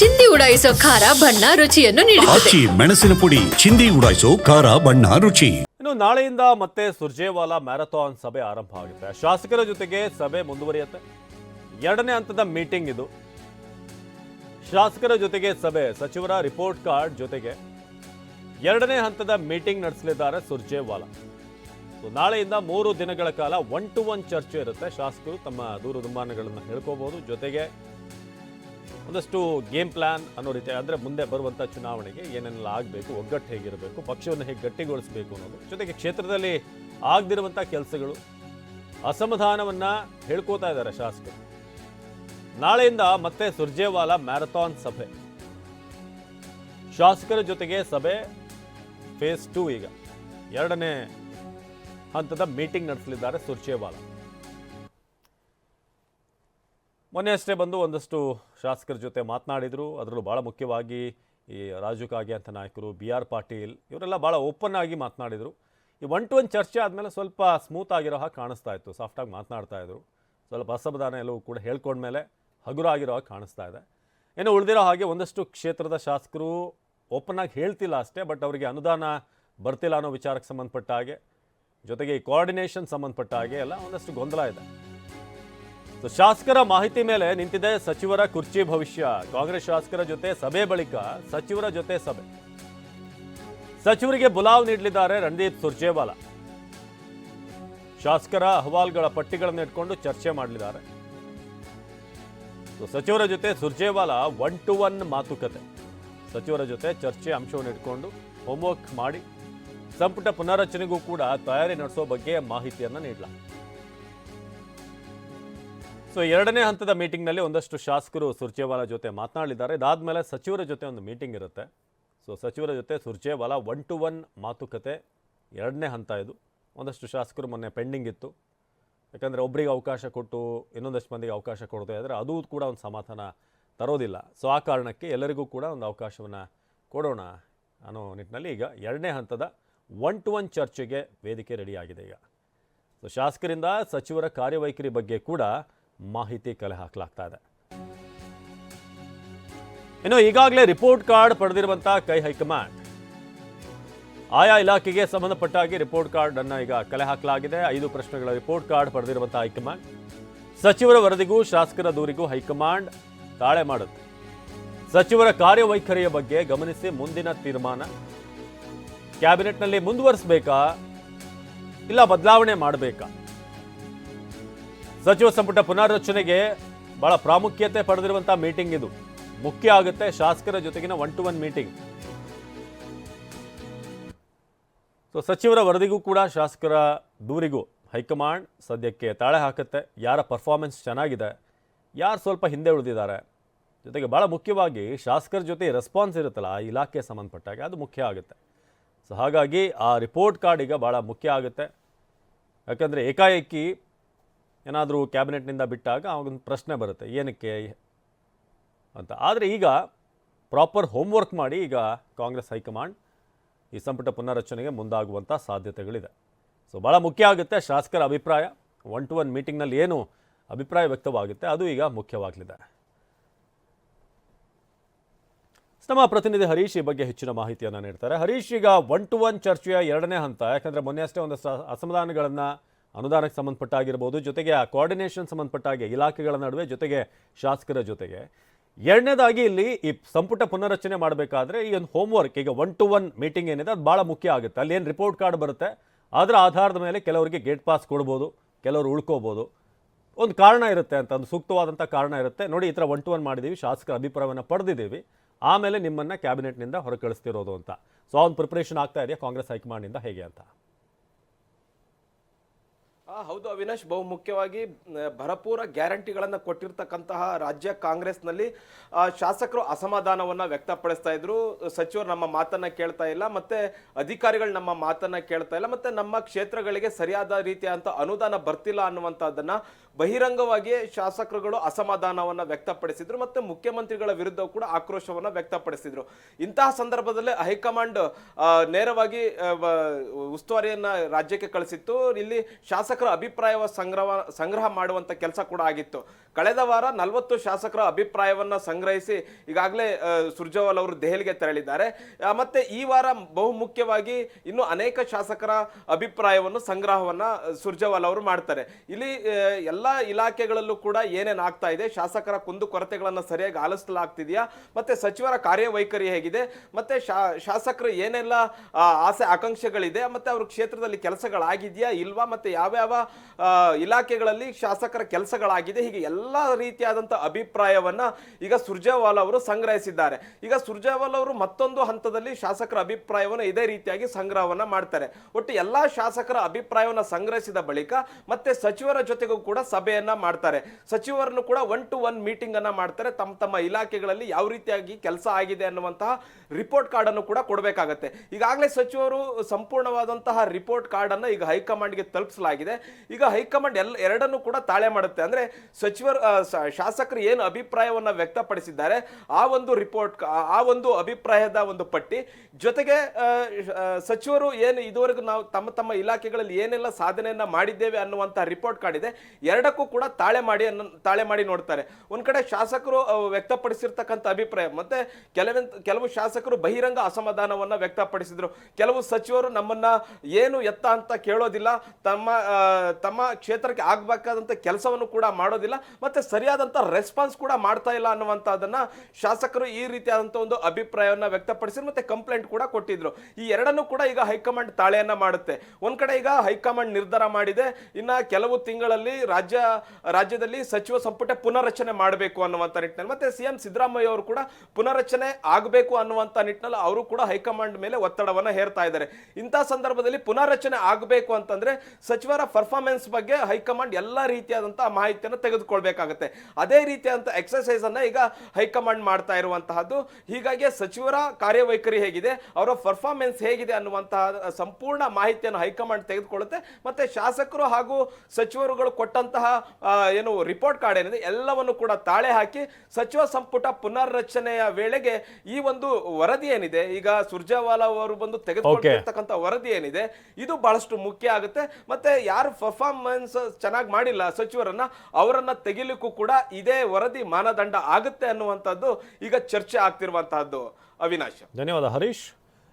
ಚಿಂದಿ ಉಡಾಯಿಸೋ ಖಾರ ಬಣ್ಣ ರುಚಿಯನ್ನು ನೀಡುತ್ತದೆ. ಆಚಿ ಮೆಣಸಿನ ಪುಡಿ ಚಿಂದಿ ಉಡಾಯಿಸೋ ಖಾರ ಬಣ್ಣ ರುಚಿ. ಇನ್ನು ನಾಳೆಯಿಂದ ಮತ್ತೆ ಸುರ್ಜೇವಾಲಾ ಮ್ಯಾರಥಾನ್ ಸಭೆ ಆರಂಭ ಆಗುತ್ತೆ. ಶಾಸಕರ ಜೊತೆಗೆ ಸಭೆ ಮುಂದುವರಿಯುತ್ತೆ. ಎರಡನೇ ಹಂತದ ಮೀಟಿಂಗ್ ಇದು. ಶಾಸಕರ ಜೊತೆಗೆ ಸಭೆ ಸಚಿವರ ರಿಪೋರ್ಟ್ ಕಾರ್ಡ್ ಜೊತೆಗೆ ಎರಡನೇ ಹಂತದ ಮೀಟಿಂಗ್ ನಡೆಸಲಿದ್ದಾರೆ ಸುರ್ಜೇವಾಲಾ. ಸೊ ನಾಳೆಯಿಂದ ಮೂರು ದಿನಗಳ ಕಾಲ ಒನ್ ಟು ಒನ್ ಚರ್ಚೆ ಇರುತ್ತೆ. ಶಾಸಕರು ತಮ್ಮ ದೂರು ದುಮ್ಮಾನಗಳನ್ನು ಹೇಳ್ಕೋಬಹುದು ಜೊತೆಗೆ ಒಂದಷ್ಟು ಗೇಮ್ ಪ್ಲಾನ್ ಅನ್ನೋ ರೀತಿ ಅಂದರೆ ಮುಂದೆ ಬರುವಂಥ ಚುನಾವಣೆಗೆ ಏನೆಲ್ಲ ಆಗಬೇಕು, ಒಗ್ಗಟ್ಟು ಹೇಗಿರಬೇಕು, ಪಕ್ಷವನ್ನು ಹೇಗೆ ಗಟ್ಟಿಗೊಳಿಸಬೇಕು ಅನ್ನೋದು. ಜೊತೆಗೆ ಕ್ಷೇತ್ರದಲ್ಲಿ ಆಗದಿರುವಂಥ ಕೆಲಸಗಳು, ಅಸಮಾಧಾನವನ್ನು ಹೇಳ್ಕೋತಾ ಇದ್ದಾರೆ ಶಾಸಕರು. ನಾಳೆಯಿಂದ ಮತ್ತೆ ಸುರ್ಜೇವಾಲಾ ಮ್ಯಾರಥಾನ್ ಸಭೆ. ಶಾಸಕರ ಜೊತೆಗೆ ಸಭೆ ಫೇಸ್ ಟೂ ಈಗ. ಎರಡನೇ ಹಂತದ ಮೀಟಿಂಗ್ ನಡೆಸಲಿದ್ದಾರೆ ಸುರ್ಜೇವಾಲಾ. ಮೊನ್ನೆ ಅಷ್ಟೇ ಬಂದು ಒಂದಷ್ಟು ಶಾಸಕರ ಜೊತೆ ಮಾತನಾಡಿದರು. ಅದರಲ್ಲೂ ಭಾಳ ಮುಖ್ಯವಾಗಿ ಈ ರಾಜು ಕಾಗೆ ಅಂತ ನಾಯಕರು ಬಿ ಆರ್ ಪಾಟೀಲ್, ಇವರೆಲ್ಲ ಭಾಳ ಓಪನ್ ಆಗಿ ಮಾತನಾಡಿದರು. ಈ ಒನ್ ಟು ಒನ್ ಚರ್ಚೆ ಆದಮೇಲೆ ಸ್ವಲ್ಪ ಸ್ಮೂತ್ ಆಗಿರೋ ಹಾಗೆ ಕಾಣಿಸ್ತಾ ಇತ್ತು ಸಾಫ್ಟಾಗಿ ಮಾತನಾಡ್ತಾ ಇದ್ರು. ಸ್ವಲ್ಪ ಅಸಮಾಧಾನ ಎಲ್ಲವೂ ಕೂಡ ಹೇಳ್ಕೊಂಡ್ಮೇಲೆ ಹಗುರ ಆಗಿರೋ ಹಾಗೆ ಕಾಣಿಸ್ತಾ ಇದೆ. ಇನ್ನು ಉಳಿದಿರೋ ಹಾಗೆ ಒಂದಷ್ಟು ಕ್ಷೇತ್ರದ ಶಾಸಕರು ಓಪನ್ ಆಗಿ ಹೇಳ್ತಿಲ್ಲ ಅಷ್ಟೇ, ಬಟ್ ಅವರಿಗೆ ಅನುದಾನ ಬರ್ತಿಲ್ಲ ಅನ್ನೋ ವಿಚಾರಕ್ಕೆ ಸಂಬಂಧಪಟ್ಟ ಹಾಗೆ, ಜೊತೆಗೆ ಈ ಕೋಆರ್ಡಿನೇಷನ್ ಸಂಬಂಧಪಟ್ಟ ಹಾಗೆ ಎಲ್ಲ ಒಂದಷ್ಟು ಗೊಂದಲ ಇದೆ. ಶಾಸಕರ ಮಾಹಿತಿ ಮೇಲೆ ನಿಂತಿದೆ ಸಚಿವರ ಕುರ್ಚಿ ಭವಿಷ್ಯ. ಕಾಂಗ್ರೆಸ್ ಶಾಸಕರ ಜೊತೆ ಸಭೆ ಬಳಿಕ ಸಚಿವರ ಜೊತೆ ಸಭೆ. ಸಚಿವರಿಗೆ ಬುಲಾವ್ ನೀಡಲಿದ್ದಾರೆ ರಣದೀಪ್ ಸುರ್ಜೇವಾಲಾ. ಶಾಸಕರ ಅಹವಾಲ್ಗಳ ಪಟ್ಟಿಗಳನ್ನು ಇಟ್ಕೊಂಡು ಚರ್ಚೆ ಮಾಡಲಿದ್ದಾರೆ. ಸಚಿವರ ಜೊತೆ ಸುರ್ಜೇವಾಲಾ ಒನ್ ಟು ಒನ್ ಮಾತುಕತೆ. ಸಚಿವರ ಜೊತೆ ಚರ್ಚೆ ಅಂಶವನ್ನು ಇಟ್ಕೊಂಡು ಹೋಮ್ವರ್ಕ್ ಮಾಡಿ. ಸಂಪುಟ ಪುನಾರಚನೆಗೂ ಕೂಡ ತಯಾರಿ ನಡೆಸೋ ಬಗ್ಗೆ ಮಾಹಿತಿಯನ್ನು ನೀಡಲಾಗಿದೆ ಸೊ ಎರಡನೇ ಹಂತದ ಮೀಟಿಂಗ್ನಲ್ಲಿ ಒಂದಷ್ಟು ಶಾಸಕರು ಸುರ್ಜೇವಾಲಾ ಜೊತೆ ಮಾತನಾಡಲಿದ್ದಾರೆ ಇದಾದಮೇಲೆ ಸಚಿವರ ಜೊತೆ ಒಂದು ಮೀಟಿಂಗ್ ಇರುತ್ತೆ. ಸೊ ಸಚಿವರ ಜೊತೆ ಸುರ್ಜೇವಾಲಾ ಒನ್ ಟು ಒನ್ ಮಾತುಕತೆ ಎರಡನೇ ಹಂತ ಇದು. ಒಂದಷ್ಟು ಶಾಸಕರು ಮೊನ್ನೆ ಪೆಂಡಿಂಗ್ ಇತ್ತು. ಯಾಕಂದರೆ ಒಬ್ಬರಿಗೆ ಅವಕಾಶ ಕೊಟ್ಟು ಇನ್ನೊಂದಷ್ಟು ಮಂದಿಗೆ ಅವಕಾಶ ಕೊಡದೇ ಆದರೆ ಅದು ಕೂಡ ಒಂದು ಸಮಾಧಾನ ತರೋದಿಲ್ಲ. ಸೊ ಆ ಕಾರಣಕ್ಕೆ ಎಲ್ಲರಿಗೂ ಕೂಡ ಒಂದು ಅವಕಾಶವನ್ನು ಕೊಡೋಣ ಅನ್ನೋ ನಿಟ್ಟಿನಲ್ಲಿ ಈಗ ಎರಡನೇ ಹಂತದ ಒನ್ ಟು ಒನ್ ಚರ್ಚೆಗೆ ವೇದಿಕೆ ರೆಡಿಯಾಗಿದೆ ಈಗ. ಸೊ ಶಾಸಕರಿಂದ ಸಚಿವರ ಕಾರ್ಯವೈಖರಿ ಬಗ್ಗೆ ಕೂಡ ಮಾಹಿತಿ ಕಲೆ ಹಾಕಲಾಗ್ತಾ ಇದೆ. ಇನ್ನು ಈಗಾಗಲೇ ರಿಪೋರ್ಟ್ ಕಾರ್ಡ್ ಪಡೆದಿರುವಂತಹ ಕೈ ಹೈಕಮಾಂಡ್. ಆಯಾ ಇಲಾಖೆಗೆ ಸಂಬಂಧಪಟ್ಟಾಗಿ ರಿಪೋರ್ಟ್ ಕಾರ್ಡ್ ಅನ್ನು ಈಗ ಕಲೆ ಹಾಕಲಾಗಿದೆ ಐದು ಪ್ರಶ್ನೆಗಳ ರಿಪೋರ್ಟ್ ಕಾರ್ಡ್ ಪಡೆದಿರುವಂತಹ ಹೈಕಮಾಂಡ್. ಸಚಿವರ ವರದಿಗೂ ಶಾಸಕರ ದೂರಿಗೂ ಹೈಕಮಾಂಡ್ ತಾಳೆ ಮಾಡುತ್ತೆ. ಸಚಿವರ ಕಾರ್ಯವೈಖರಿಯ ಬಗ್ಗೆ ಗಮನಿಸಿ ಮುಂದಿನ ತೀರ್ಮಾನ. ಕ್ಯಾಬಿನೆಟ್ನಲ್ಲಿ ಮುಂದುವರಿಸಬೇಕಾ ಇಲ್ಲ ಬದಲಾವಣೆ ಮಾಡಬೇಕಾ? ಸಚಿವ ಸಂಪುಟ ಪುನರ್ರಚನೆಗೆ ಬಹಳ ಪ್ರಾಮುಖ್ಯತೆ ಪಡೆದಿರುವಂತಹ ಮೀಟಿಂಗ್ ಇದು. ಮುಖ್ಯ ಆಗುತ್ತೆ ಶಾಸಕರ ಜೊತೆಗಿನ one to one meeting. So ಸಚಿವರ ವರದಿಗೂ ಕೂಡ ಶಾಸಕರ ದೂರಿಗೂ ಹೈಕಮಾಂಡ್ ಸದ್ಯಕ್ಕೆ ತಾಳೆ ಹಾಕುತ್ತೆ. ಯಾರ ಪರ್ಫಾರ್ಮೆನ್ಸ್ ಚೆನ್ನಾಗಿದೆ, ಯಾರು ಸ್ವಲ್ಪ ಹಿಂದೆ ಉಳಿದಿದ್ದಾರೆ. ಜೊತೆಗೆ ಭಾಳ ಮುಖ್ಯವಾಗಿ ಶಾಸಕರ ಜೊತೆ ರೆಸ್ಪಾನ್ಸ್ ಇರುತ್ತಲ್ಲ, ಆ ಇಲಾಖೆ ಸಂಬಂಧಪಟ್ಟಾಗ ಅದು ಮುಖ್ಯ ಆಗುತ್ತೆ. ಸೊ ಹಾಗಾಗಿ ಆ ರಿಪೋರ್ಟ್ ಕಾರ್ಡ್ ಈಗ ಭಾಳ ಮುಖ್ಯ ಆಗುತ್ತೆ. ಯಾಕಂದರೆ ಏಕಾಏಕಿ ಏನಾದರೂ ಕ್ಯಾಬಿನೆಟ್ನಿಂದ ಬಿಟ್ಟಾಗ ಅವಾಗೊಂದು ಪ್ರಶ್ನೆ ಬರುತ್ತೆ, ಏನಕ್ಕೆ? ಅಂತ. ಆದರೆ ಈಗ ಪ್ರಾಪರ್ ಹೋಮ್ವರ್ಕ್ ಮಾಡಿ ಈಗ ಕಾಂಗ್ರೆಸ್ ಹೈಕಮಾಂಡ್ ಈ ಸಂಪುಟ ಪುನರ್ರಚನೆಗೆ ಮುಂದಾಗುವಂಥ ಸಾಧ್ಯತೆಗಳಿದೆ. ಸೊ ಭಾಳ ಮುಖ್ಯ ಆಗುತ್ತೆ ಶಾಸಕರ ಅಭಿಪ್ರಾಯ. ಒನ್ ಟು ಒನ್ ಮೀಟಿಂಗ್ನಲ್ಲಿ ಏನು ಅಭಿಪ್ರಾಯ ವ್ಯಕ್ತವಾಗುತ್ತೆ ಅದು ಈಗ ಮುಖ್ಯವಾಗಲಿದೆ. ನಮ್ಮ ಪ್ರತಿನಿಧಿ ಹರೀಶ್ ಈ ಬಗ್ಗೆ ಹೆಚ್ಚಿನ ಮಾಹಿತಿಯನ್ನು ನೀಡ್ತಾರೆ. ಹರೀಶ್, ಈಗ ಒನ್ ಟು ಒನ್ ಚರ್ಚೆಯ ಎರಡನೇ ಹಂತ, ಯಾಕಂದರೆ ಮೊನ್ನೆ ಅಷ್ಟೇ ಒಂದಷ್ಟು ಅಸಮಾಧಾನಗಳನ್ನು ಅನುದಾನಕ್ಕೆ ಸಂಬಂಧಪಟ್ಟ ಆಗಿರ್ಬೋದು, ಜೊತೆಗೆ ಆ ಕೋಆರ್ಡಿನೇಷನ್ ಸಂಬಂಧಪಟ್ಟಾಗಿ ಇಲಾಖೆಗಳ ನಡುವೆ ಜೊತೆಗೆ ಶಾಸಕರ ಜೊತೆಗೆ. ಎರಡನೇದಾಗಿ ಇಲ್ಲಿ ಈ ಸಂಪುಟ ಪುನರಚನೆ ಮಾಡಬೇಕಾದ್ರೆ ಈ ಒಂದು ಹೋಮ್ವರ್ಕ್ ಈಗ ಒನ್ ಟು ಒನ್ ಮೀಟಿಂಗ್ ಏನಿದೆ, ಅದು ಭಾಳ ಮುಖ್ಯ ಆಗುತ್ತೆ. ಅಲ್ಲಿ ಏನು ರಿಪೋರ್ಟ್ ಕಾರ್ಡ್ ಬರುತ್ತೆ, ಅದರ ಆಧಾರದ ಮೇಲೆ ಕೆಲವರಿಗೆ ಗೇಟ್ ಪಾಸ್ ಕೊಡ್ಬೋದು, ಕೆಲವರು ಉಳ್ಕೋಬೋದು. ಒಂದು ಕಾರಣ ಇರುತ್ತೆ ಅಂತ, ಒಂದು ಸೂಕ್ತವಾದಂಥ ಕಾರಣ ಇರುತ್ತೆ. ನೋಡಿ, ಈ ಥರ ಒನ್ ಟು ಒನ್ ಮಾಡಿದ್ದೀವಿ, ಶಾಸಕರ ಅಭಿಪ್ರಾಯವನ್ನು ಪಡೆದಿದ್ದೀವಿ. ಆಮೇಲೆ ನಿಮ್ಮನ್ನು ಕ್ಯಾಬಿನೆಟ್ನಿಂದ ಹೊರಕಳಿಸ್ತಿರೋದು ಅಂತ. ಸೊ ಅವ್ನು ಪ್ರಿಪ್ರೇಷನ್ ಆಗ್ತಾ ಇದೆಯಾ, ಕಾಂಗ್ರೆಸ್ ಹೈಕಮಾಂಡಿಂದ ಹೇಗೆ ಅಂತ? ಹೌದು ಅವಿನಾಶ್, ಬಹು ಮುಖ್ಯವಾಗಿ ಭರಪೂರ ಗ್ಯಾರಂಟಿಗಳನ್ನು ಕೊಟ್ಟಿರ್ತಕ್ಕಂತಹ ರಾಜ್ಯ ಕಾಂಗ್ರೆಸ್ನಲ್ಲಿ ಶಾಸಕರು ಅಸಮಾಧಾನವನ್ನು ವ್ಯಕ್ತಪಡಿಸ್ತಾ ಇದ್ರು. ಸಚಿವರು ನಮ್ಮ ಮಾತನ್ನ ಕೇಳ್ತಾ ಇಲ್ಲ, ಮತ್ತೆ ಅಧಿಕಾರಿಗಳು ನಮ್ಮ ಮಾತನ್ನ ಕೇಳ್ತಾ ಇಲ್ಲ, ಮತ್ತೆ ನಮ್ಮ ಕ್ಷೇತ್ರಗಳಿಗೆ ಸರಿಯಾದ ರೀತಿಯಾದಂಥ ಅನುದಾನ ಬರ್ತಿಲ್ಲ ಅನ್ನುವಂಥದ್ದನ್ನ ಬಹಿರಂಗವಾಗಿಯೇ ಶಾಸಕರುಗಳು ಅಸಮಾಧಾನವನ್ನ ವ್ಯಕ್ತಪಡಿಸಿದ್ರು ಮತ್ತೆ ಮುಖ್ಯಮಂತ್ರಿಗಳ ವಿರುದ್ಧ ಕೂಡ ಆಕ್ರೋಶವನ್ನ ವ್ಯಕ್ತಪಡಿಸಿದ್ರು. ಇಂತಹ ಸಂದರ್ಭದಲ್ಲಿ ಹೈಕಮಾಂಡ್ ನೇರವಾಗಿ ಉಸ್ತುವಾರಿಯನ್ನು ರಾಜ್ಯಕ್ಕೆ ಕಳಿಸಿತ್ತು. ಇಲ್ಲಿ ಶಾಸಕರ ಅಭಿಪ್ರಾಯ ಸಂಗ್ರಹ ಸಂಗ್ರಹ ಮಾಡುವಂತ ಕೆಲಸ ಕೂಡ ಆಗಿತ್ತು. ಕಳೆದ ವಾರ ನಲವತ್ತು ಶಾಸಕರ ಅಭಿಪ್ರಾಯವನ್ನ ಸಂಗ್ರಹಿಸಿ ಈಗಾಗಲೇ ಸುರ್ಜೇವಾಲ್ ಅವರು ದೆಹಲಿಗೆ ತೆರಳಿದ್ದಾರೆ. ಮತ್ತೆ ಈ ವಾರ ಬಹುಮುಖ್ಯವಾಗಿ ಇನ್ನು ಅನೇಕ ಶಾಸಕರ ಅಭಿಪ್ರಾಯವನ್ನು ಸಂಗ್ರಹವನ್ನ ಸುರ್ಜವಾಲ್ ಅವರು ಮಾಡ್ತಾರೆ. ಇಲ್ಲಿ ಆ, ಎಲ್ಲಾ ಇಲಾಖೆಗಳಲ್ಲೂ ಕೂಡ ಏನೇನು ಆಗ್ತಾ ಇದೆ? ಶಾಸಕರ ಕುಂದು ಕೊರತೆಗಳನ್ನು ಸರಿಯಾಗಿ ಆಲಿಸಲಾಗ್ತಿದೆಯಾ? ಮತ್ತೆ ಸಚಿವರ ಕಾರ್ಯವೈಖರಿ ಹೇಗಿದೆ? ಮತ್ತೆ ಶಾಸಕರು ಏನೆಲ್ಲ ಆಸೆ ಆಕಾಂಕ್ಷೆಗಳಿದೆ? ಮತ್ತೆ ಅವ್ರ ಕ್ಷೇತ್ರದಲ್ಲಿ ಕೆಲಸಗಳಾಗಿದೆಯಾ ಇಲ್ವಾ? ಮತ್ತೆ ಯಾವ್ಯಾವ ಇಲಾಖೆಗಳಲ್ಲಿ ಶಾಸಕರ ಕೆಲಸಗಳಾಗಿದೆ? ಹೀಗೆ ಎಲ್ಲ ರೀತಿಯಾದಂಥ ಅಭಿಪ್ರಾಯವನ್ನ ಈಗ ಸುರ್ಜೇವಾಲ್ ಅವರು ಸಂಗ್ರಹಿಸಿದ್ದಾರೆ. ಈಗ ಸುರ್ಜೇವಾಲ್ ಅವರು ಮತ್ತೊಂದು ಹಂತದಲ್ಲಿ ಶಾಸಕರ ಅಭಿಪ್ರಾಯವನ್ನು ಇದೇ ರೀತಿಯಾಗಿ ಸಂಗ್ರಹವನ್ನ ಮಾಡ್ತಾರೆ. ಒಟ್ಟು ಎಲ್ಲಾ ಶಾಸಕರ ಅಭಿಪ್ರಾಯವನ್ನು ಸಂಗ್ರಹಿಸಿದ ಬಳಿಕ ಮತ್ತೆ ಸಚಿವರ ಜೊತೆಗೂ ಕೂಡ ಸಭೆಯನ್ನ ಮಾಡ್ತಾರೆ. ಸಚಿವರನ್ನು ಕೂಡ ಒನ್ ಟು ಒನ್ ಮೀಟಿಂಗ್ ಅನ್ನ ಮಾಡ್ತಾರೆ. ತಮ್ಮ ತಮ್ಮ ಇಲಾಖೆಗಳಲ್ಲಿ ಯಾವ ರೀತಿಯಾಗಿ ಕೆಲಸ ಆಗಿದೆ ಅನ್ನುವಂತಹ ರಿಪೋರ್ಟ್ ಕಾರ್ಡ್ ಅನ್ನು ಕೂಡ ಕೊಡಬೇಕಾಗತ್ತೆ. ಈಗಾಗಲೇ ಸಚಿವರು ಸಂಪೂರ್ಣವಾದಂತಹ ರಿಪೋರ್ಟ್ ಕಾರ್ಡ್ ಅನ್ನ ಈಗ ಹೈಕಮಾಂಡ್ಗೆ ತಲುಪಿಸಲಾಗಿದೆ. ಈಗ ಹೈಕಮಾಂಡ್ ಎಲ್ಲ ಎರಡನ್ನು ಕೂಡ ತಾಳೆ ಮಾಡುತ್ತೆ. ಅಂದ್ರೆ ಸಚಿವರು ಶಾಸಕರು ಏನು ಅಭಿಪ್ರಾಯವನ್ನ ವ್ಯಕ್ತಪಡಿಸಿದ್ದಾರೆ, ಆ ಒಂದು ರಿಪೋರ್ಟ್ ಆ ಒಂದು ಅಭಿಪ್ರಾಯದ ಒಂದು ಪಟ್ಟಿ. ಜೊತೆಗೆ ಸಚಿವರು ಏನು ಇದುವರೆಗೂ ನಾವು ತಮ್ಮ ತಮ್ಮ ಇಲಾಖೆಗಳಲ್ಲಿ ಏನೆಲ್ಲ ಸಾಧನೆಯನ್ನ ಮಾಡಿದ್ದೇವೆ ಅನ್ನುವಂತ ರಿಪೋರ್ಟ್ ಕಾರ್ಡ್ ಇದೆ. ಎರಡಕ್ಕೂ ಕೂಡ ತಾಳೆ ಮಾಡಿ ತಾಳೆ ಮಾಡಿ ನೋಡ್ತಾರೆ. ಒಂದು ಕಡೆ ಶಾಸಕರು ವ್ಯಕ್ತಪಡಿಸಿರ್ತಕ್ಕಂಥ ಅಭಿಪ್ರಾಯ. ಮತ್ತೆ ಕೆಲವೊಂದು ಕೆಲವು ಶಾಸಕರು ಬಹಿರಂಗ ಅಸಮಾಧಾನವನ್ನ ವ್ಯಕ್ತಪಡಿಸಿದ್ರು. ಕೆಲವು ಸಚಿವರು ನಮ್ಮನ್ನ ಏನು ಎತ್ತ ಅಂತ ಕೇಳೋದಿಲ್ಲ. ತಮ್ಮ ತಮ್ಮ ಕ್ಷೇತ್ರಕ್ಕೆ ಆಗ್ಬೇಕಾದಂತ ಕೆಲಸವನ್ನು ಕೂಡ ಮಾಡೋದಿಲ್ಲ. ಮತ್ತೆ ಸರಿಯಾದಂತ ರೆಸ್ಪಾನ್ಸ್ ಕೂಡ ಮಾಡ್ತಾ ಇಲ್ಲ ಅನ್ನುವಂಥದ್ದನ್ನ ಶಾಸಕರು ಈ ರೀತಿಯಾದಂಥ ಒಂದು ಅಭಿಪ್ರಾಯವನ್ನ ವ್ಯಕ್ತಪಡಿಸಿದ್ರು. ಮತ್ತೆ ಕಂಪ್ಲೇಂಟ್ ಕೂಡ ಕೊಟ್ಟಿದ್ರು. ಈ ಎರಡನ್ನೂ ಕೂಡ ಈಗ ಹೈಕಮಾಂಡ್ ತಾಳೆಯನ್ನ ಮಾಡುತ್ತೆ. ಒಂದು ಕಡೆ ಈಗ ಹೈಕಮಾಂಡ್ ನಿರ್ಧಾರ ಮಾಡಿದೆ. ಇನ್ನ ಕೆಲವು ತಿಂಗಳಲ್ಲಿ ರಾಜ್ಯ ರಾಜ್ಯದಲ್ಲಿ ಸಚಿವ ಸಂಪುಟ ಪುನರ್ರಚನೆ ಮಾಡಬೇಕು ಅನ್ನುವಂಥ ನಿಟ್ಟಿನಲ್ಲಿ, ಮತ್ತೆ ಸಿಎಂ ಸಿದ್ದರಾಮಯ್ಯ ಅವರು ಕೂಡ ಪುನರ್ರಚನೆ ಆಗಬೇಕು ಅನ್ನುವಂಥ ನಿಟ್ಟಿನಲ್ಲಿ ಅವರು ಕೂಡ ಹೈಕಮಾಂಡ್ ಮೇಲೆ ಒತ್ತಡವನ್ನು ಹೇರ್ತಾ ಇದ್ದಾರೆ. ಇಂಥ ಸಂದರ್ಭದಲ್ಲಿ ಪುನರ್ರಚನೆ ಆಗಬೇಕು ಅಂತಂದ್ರೆ ಸಚಿವರ ಪರ್ಫಾರ್ಮೆನ್ಸ್ ಬಗ್ಗೆ ಹೈಕಮಾಂಡ್ ಎಲ್ಲ ರೀತಿಯಾದಂತಹ ಮಾಹಿತಿಯನ್ನು ತೆಗೆದುಕೊಳ್ಬೇಕಾಗುತ್ತೆ. ಅದೇ ರೀತಿಯಾದಂಥ ಎಕ್ಸರ್ಸೈಸ್ ಅನ್ನ ಈಗ ಹೈಕಮಾಂಡ್ ಮಾಡ್ತಾ ಇರುವಂತಹದ್ದು. ಹೀಗಾಗಿ ಸಚಿವರ ಕಾರ್ಯವೈಖರಿ ಹೇಗಿದೆ, ಅವರ ಪರ್ಫಾರ್ಮೆನ್ಸ್ ಹೇಗಿದೆ ಅನ್ನುವಂತಹ ಸಂಪೂರ್ಣ ಮಾಹಿತಿಯನ್ನು ಹೈಕಮಾಂಡ್ ತೆಗೆದುಕೊಳ್ಳುತ್ತೆ. ಮತ್ತೆ ಶಾಸಕರು ಹಾಗೂ ಸಚಿವರುಗಳು ಕೊಟ್ಟಂತಹ ಆ, ಏನು ರಿಪೋರ್ಟ್ ಕಾರ್ಡ್ ಏನಿದೆ ಎಲ್ಲವನ್ನು ಕೂಡ ತಾಳೆ ಹಾಕಿ ಸಚಿವ ಸಂಪುಟ ಪುನರ್ರಚನೆಯ ವೇಳೆಗೆ ಈ ಒಂದು ವರದಿ ಏನಿದೆ ಈಗ ಸುರ್ಜೇವಾಲಾ ಅವರು ಬಂದು ತೆಗೆದುಕೊಂಡಿರ್ತಕ್ಕಂಥ ವರದಿ ಏನಿದೆ ಇದು ಬಹಳಷ್ಟು ಮುಖ್ಯ ಆಗುತ್ತೆ. ಮತ್ತೆ ಯಾರು ಪರ್ಫಾರ್ಮೆನ್ಸ್ ಚೆನ್ನಾಗಿ ಮಾಡಿಲ್ಲ ಸಚಿವರನ್ನ ಅವರನ್ನ ತೆಗಿಲಿಕ್ಕೂ ಕೂಡ ಇದೇ ವರದಿ ಮಾನದಂಡ ಆಗುತ್ತೆ ಅನ್ನುವಂಥದ್ದು ಈಗ ಚರ್ಚೆ ಆಗ್ತಿರುವಂತಹದ್ದು. ಅವಿನಾಶ್. ಧನ್ಯವಾದ ಹರೀಶ್.